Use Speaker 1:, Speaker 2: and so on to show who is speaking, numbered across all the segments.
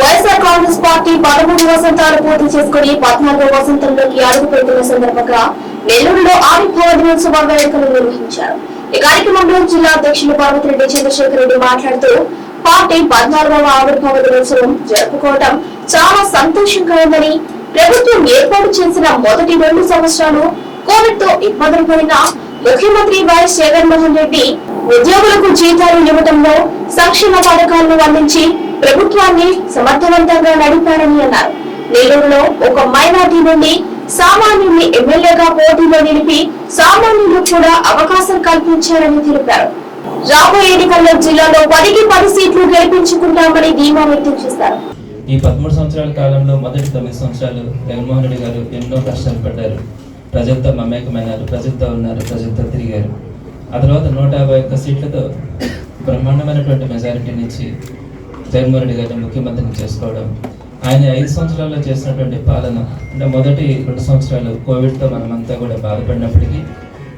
Speaker 1: YSR Congress party పదమూడు వసంతాలు పూర్తి చేసుకుని పద్నాలుగో వసంతంలోకి అడుగు పెడుతున్న సందర్భంగా నెల్లూరులో ఆవిర్భావ దినోత్సవ వేడుకలు నిర్వహించారు. ఈ కార్యక్రమంలో జిల్లా అధ్యక్షులు పార్వతిరెడ్డి చంద్రశేఖర్ రెడ్డి మాట్లాడుతూ పార్టీ పద్నాలుగవ ఆవిర్భావ దినోత్సవం జరుపుకోవడం చాలా సంతోషంగా ఉందని ప్రభుత్వం ఏర్పాటు చేసిన మొదటి రెండు సంవత్సరాలు కోవిడ్తో ఇబ్బందులు పడిన ముఖ్యమంత్రి వైఎస్ జగన్మోహన్ రెడ్డి ఉద్యోగులకు జీతాలు ఇవ్వడంలో సంక్షేమ పథకాలను అందించి ప్రభుత్వాన్ని సమర్థవంతంగా నడిపారని అన్నారు. నెల్లూరులో ఒక మైనార్టీ నుండి సామాన్యుల్ని ఎమ్మెల్యేగా పోటీలో నిలిపి సామాన్యులకు కూడా అవకాశం కల్పించారని తెలిపారు. రాబోయే ఎన్నికల్లో జిల్లాలో పదికి పది సీట్లు గెలిపించుకుంటామని ధీమా వ్యక్తం చేశారు.
Speaker 2: ఈ పదమూడు సంవత్సరాల కాలంలో మొదటి తొమ్మిది సంవత్సరాలు జగన్మోహన్ రెడ్డి గారు ఎన్నో కష్టాలు పడ్డారు. ప్రజలతో మమేకమైనారు ప్రజలతో ఉన్నారు ప్రజలతో తిరిగారు. ఆ తర్వాత నూట యాభై ఒక్క సీట్లతో బ్రహ్మాండమైనటువంటి మెజారిటీనిచ్చి జగన్మోహన్ రెడ్డి గారిని ముఖ్యమంత్రిని చేసుకోవడం ఆయన ఐదు సంవత్సరాల్లో చేసినటువంటి పాలన అంటే మొదటి రెండు సంవత్సరాలు కోవిడ్తో మనమంతా కూడా బాధపడినప్పటికీ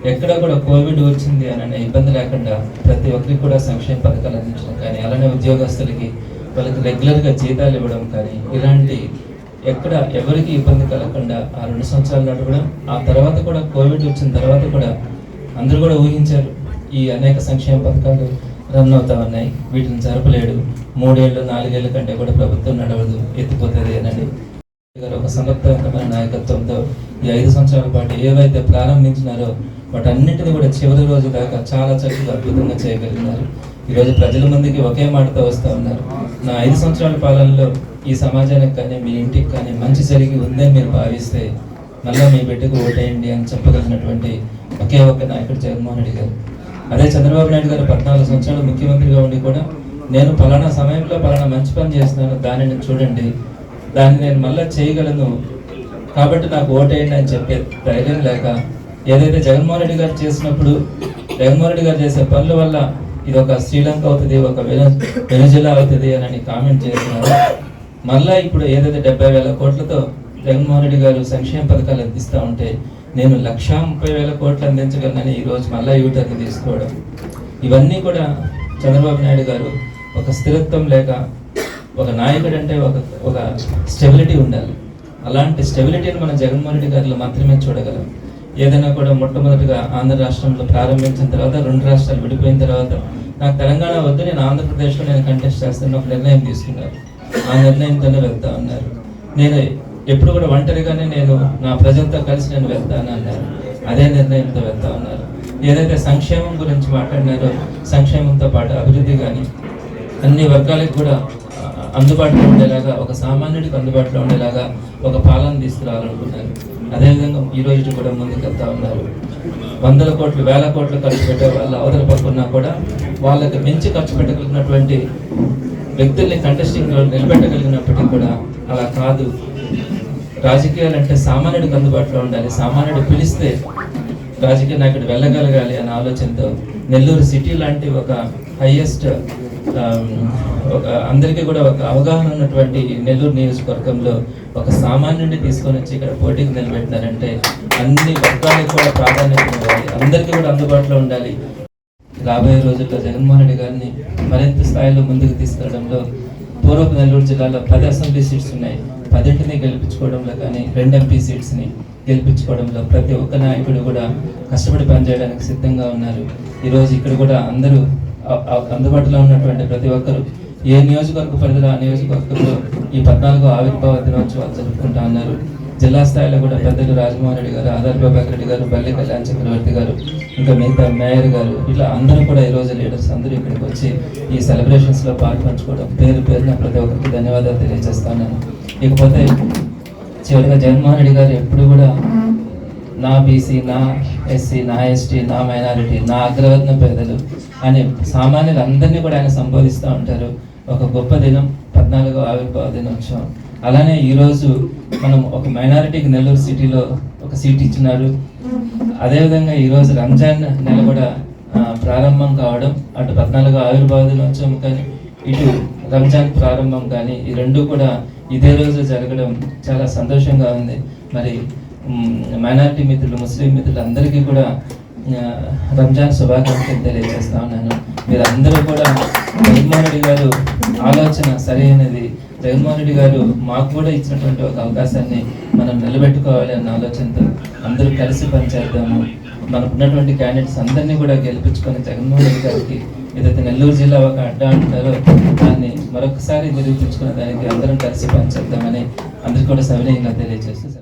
Speaker 2: ఎక్కడ కూడా కోవిడ్ వచ్చింది అని అనే ఇబ్బంది లేకుండా ప్రతి ఒక్కరికి కూడా సంక్షేమ పథకాలు అందించడం కానీ అలానే ఉద్యోగస్తులకి వాళ్ళకి రెగ్యులర్గా జీతాలు ఇవ్వడం కానీ ఇలాంటి ఎక్కడ ఎవరికి ఇబ్బంది కలగకుండా ఆ రెండు సంవత్సరాలు నడవడం ఆ తర్వాత కూడా కోవిడ్ వచ్చిన తర్వాత కూడా అందరూ కూడా ఊహించారు ఈ అనేక సంక్షేమ పథకాలు రన్ అవుతా ఉన్నాయి వీటిని జరపలేడు. మూడేళ్ళు నాలుగేళ్ళ కంటే కూడా ప్రభుత్వం నడవదు. ఎత్తిపోతుంది అనండి గారు ఒక సమర్థవంతమైన నాయకత్వంతో ఈ ఐదు సంవత్సరాల పాటు ఏవైతే ప్రారంభించినారో వాటన్నిటిని కూడా చివరి రోజు దాకా చాలా చక్కగా అద్భుతంగా చేయగలిగినారు. ఈరోజు ప్రజల ముందుకి ఒకే మాటతో వస్తూ ఉన్నారు. నా ఐదు సంవత్సరాల పాలనలో ఈ సమాజానికి కానీ మీ ఇంటికి కానీ మంచి జరిగి ఉందని మీరు భావిస్తే మళ్ళీ మీ బిడ్డకు ఓటేయండి అని చెప్పగలిగినటువంటి ఒకే ఒక్క నాయకుడు జగన్మోహన్ రెడ్డి గారు. అదే చంద్రబాబు నాయుడు గారు పద్నాలుగు సంవత్సరాలు ముఖ్యమంత్రిగా ఉండి కూడా నేను పలానా సమయంలో పలానా మంచి పని చేస్తున్నాను దానిని చూడండి దాన్ని నేను మళ్ళీ చేయగలను. కాబట్టి నాకు ఓటేయండి అని చెప్పే ధైర్యం లేక ఏదైతే జగన్మోహన్ రెడ్డి గారు చేసినప్పుడు జగన్మోహన్ రెడ్డి గారు చేసే పనుల వల్ల ఇది ఒక శ్రీలంక అవుతుంది ఒక వెన వెనుజులా అవుతుంది అని కామెంట్ చేస్తున్నారు. మళ్ళీ ఇప్పుడు ఏదైతే డెబ్బై వేల కోట్లతో జగన్మోహన్ రెడ్డి గారు సంక్షేమ పథకాలు అందిస్తూ ఉంటే నేను లక్షా ముప్పై వేల కోట్లు అందించగలనని ఈరోజు మళ్ళా యూటర్న్ తీసుకోవడం. ఇవన్నీ కూడా చంద్రబాబు నాయుడు గారు ఒక స్థిరత్వం లేక ఒక నాయకుడు అంటే ఒక ఒక స్టెబిలిటీ ఉండాలి. అలాంటి స్టెబిలిటీని మనం జగన్మోహన్ రెడ్డి గారిలో మాత్రమే చూడగలం. ఏదైనా కూడా మొట్టమొదటిగా ఆంధ్ర రాష్ట్రంలో ప్రారంభించిన తర్వాత రెండు రాష్ట్రాలు విడిపోయిన తర్వాత నాకు తెలంగాణ వద్దు నేను ఆంధ్రప్రదేశ్లో నేను కంటెస్ట్ చేస్తున్న ఒక నిర్ణయం తీసుకున్నారు. ఆ నిర్ణయంతోనే వెళ్తా ఉన్నారు. నేను ఎప్పుడు కూడా ఒంటరిగానే నేను నా ప్రజలతో కలిసి నేను వెళ్తాను అన్నారు. అదే నిర్ణయంతో వెళ్తా ఉన్నారు. ఏదైతే సంక్షేమం గురించి మాట్లాడినారో సంక్షేమంతో పాటు అభివృద్ధి కానీ అన్ని వర్గాలకు కూడా అందుబాటులో ఉండేలాగా ఒక సామాన్యుడికి అందుబాటులో ఉండేలాగా ఒక పాలన తీసుకురావాలనుకున్నారు అదేవిధంగా ఈ రోజు కూడా ముందుకెళ్తా ఉన్నారు. వందల కోట్లు వేల కోట్లు ఖర్చు పెట్టే వాళ్ళ అవతల పక్కున్నా కూడా వాళ్ళకి మించి ఖర్చు పెట్టగలిగినటువంటి వ్యక్తుల్ని కంటెస్టింగ్లో నిలబెట్టగలిగినప్పటికీ కూడా అలా కాదు. రాజకీయాలు అంటే సామాన్యుడికి అందుబాటులో ఉండాలి. సామాన్యుడు పిలిస్తే రాజకీయ నాయకుడు వెళ్ళగలగాలి అనే ఆలోచనతో నెల్లూరు సిటీ లాంటి ఒక హైయెస్ట్ ఒక అందరికీ కూడా ఒక అవగాహన ఉన్నటువంటి నెల్లూరు నియోజకవర్గంలో ఒక సామాన్యుడిని తీసుకొని వచ్చి ఇక్కడ పోటీకి నిలబెట్టినారంటే అన్ని వర్గాలకు కూడా ప్రాధాన్యత ఇవ్వాలి అందరికీ కూడా అందుబాటులో ఉండాలి. రాబోయే రోజుల్లో జగన్మోహన్ రెడ్డి గారిని మరింత స్థాయిలో ముందుకు తీసుకెళ్ళడంలో పూర్వపు నెల్లూరు జిల్లాలో పది అసెంబ్లీ సీట్స్ ఉన్నాయి. పదింటిని గెలిపించుకోవడంలో కానీ రెండు ఎంపీ సీట్స్ని గెలిపించుకోవడంలో ప్రతి ఒక్క నాయకుడు కూడా కష్టపడి పనిచేయడానికి సిద్ధంగా ఉన్నారు. ఈరోజు ఇక్కడ కూడా అందరూ అందుబాటులో ఉన్నటువంటి ప్రతి ఒక్కరు ఏ నియోజకవర్గ పరిధిలో ఆ నియోజకవర్గంలో ఈ పద్నాలుగో ఆవిర్భావ దినోత్సవాలు జరుపుకుంటా ఉన్నారు. జిల్లా స్థాయిలో కూడా పెద్దలు రాజమోహన్ రెడ్డి గారు ఆధార్ ప్రభాకర్ రెడ్డి గారు బల్లి కళ్యాణ్ చక్రవర్తి గారు ఇంకా మిగతా మేయర్ గారు ఇట్లా అందరూ కూడా ఈరోజు లీడర్స్ అందరూ ఇక్కడికి వచ్చి ఈ సెలబ్రేషన్స్లో పాల్పంచుకోవడం పేరు పేరున ప్రతి ఒక్కరికి ధన్యవాదాలు తెలియజేస్తున్నాను. ఇకపోతే చివరిగా జగన్మోహన్ రెడ్డి గారు ఎప్పుడు కూడా నా బీసీ నా ఎస్సీ నా ఎస్టీ నా మైనారిటీ నా అగ్రవర్ణ పేదలు అనే సామాన్యులు అందరినీ కూడా ఆయన సంబోధిస్తూ ఉంటారు. ఒక గొప్ప దినం పద్నాలుగో ఆవిర్భావ దినోత్సవం. అలానే ఈరోజు మనం ఒక మైనారిటీకి నెల్లూరు సిటీలో ఒక సీట్ ఇచ్చినారు. అదేవిధంగా ఈరోజు రంజాన్ నెల కూడా ప్రారంభం కావడం అటు పద్నాలుగు ఆవిర్భావ దినోత్సవం కానీ ఇటు రంజాన్ ప్రారంభం కానీ ఈ రెండు కూడా ఇదే రోజు జరగడం చాలా సంతోషంగా ఉంది. మరి మైనారిటీ మిత్రులు ముస్లిం మిత్రులు అందరికీ కూడా రంజాన్ శుభాకాంక్షలు తెలియజేస్తా ఉన్నాను. మీరందరూ కూడా జగన్మోహన్ గారు ఆలోచన సరైనది జగన్మోహన్ గారు మాకు కూడా ఇచ్చినటువంటి ఒక అవకాశాన్ని మనం నిలబెట్టుకోవాలి అన్న ఆలోచనతో అందరూ కలిసి పనిచేద్దాము. మనకు ఉన్నటువంటి క్యాండిడేట్స్ అందరినీ కూడా గెలిపించుకొని జగన్మోహన్ రెడ్డి గారికి ఏదైతే నెల్లూరు జిల్లా ఒక అడ్డా అంటారో దాన్ని మరొకసారి నిరూపించుకున్న దానికి అందరం కలిసి పనిచేద్దామని అందరికీ కూడా సవినయంగా తెలియజేస్తారు